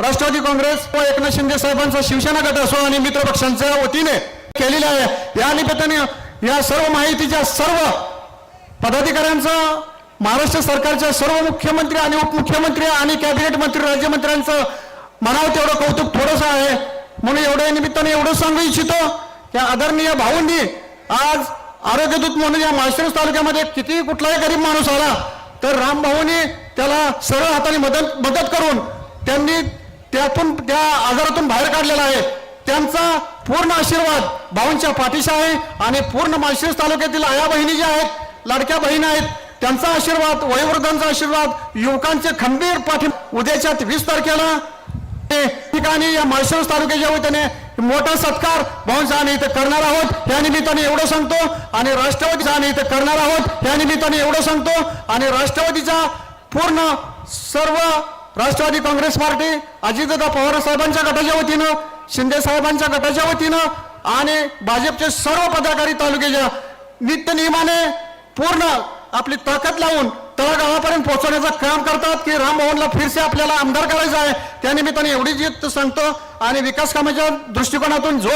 राष्ट्रवादी काँग्रेस व एकनाथ शिंदे साहेबांचा शिवसेना गट असो आणि मित्र पक्षांच्या वतीने केलेला आहे. या निमित्ताने या सर्व माहितीच्या सर्व पदाधिकाऱ्यांचं महाराष्ट्र सरकारच्या सर्व मुख्यमंत्री आणि उपमुख्यमंत्री आणि कॅबिनेट मंत्री राज्यमंत्र्यांचं म्हणावं तेवढं कौतुक थोडंसं आहे. म्हणून एवढ्या निमित्ताने एवढं सांगू इच्छितो की आदरणीय भाऊंनी आज आरोग्यदूत म्हणून या माळशिरस तालुक्यामध्ये किती कुठलाही गरीब माणूस आला तर रामभाऊनी त्याला सरळ हाताने मदत मदत करून त्यांनी त्यातून त्या आजारातून बाहेर काढलेला आहे. त्यांचा पूर्ण आशीर्वाद भाऊंच्या पाठीशी आहे आणि पूर्ण माळशिरस तालुक्यातील आया बहिणी ज्या आहेत लाडक्या बहिणी आहेत त्यांचा आशीर्वाद वयोवृद्धांचा आशीर्वाद युवकांचे खंबीर पाठी उद्याच्या वीस तारखेला ते ठिकाणी या माळशिरस तालुक्याच्या वतीने मोठा सत्कार भाऊंचा इथं करणार आहोत. या निमित्ताने एवढं सांगतो आणि राष्ट्रवादीचा इथं करणार आहोत. या निमित्ताने एवढं सांगतो आणि राष्ट्रवादीचा पूर्ण सर्व राष्ट्रवादी काँग्रेस पार्टी अजितदादा पवार साहेबांच्या गटाच्या वतीनं शिंदे साहेबांच्या गटाच्या वतीनं आणि भाजपचे सर्व पदाधिकारी तालुक्याच्या नित्य नियमाने पूर्ण आपली ताकद लावून तळागाळापर्यंत पोहोचवण्याचं काम करतात की राममोहनला फिरसे आपल्याला आमदार करायचं आहे त्यानिमित्ताने एवढी जीत सांगतो. आणि विकास कामाच्या दृष्टिकोनातून जो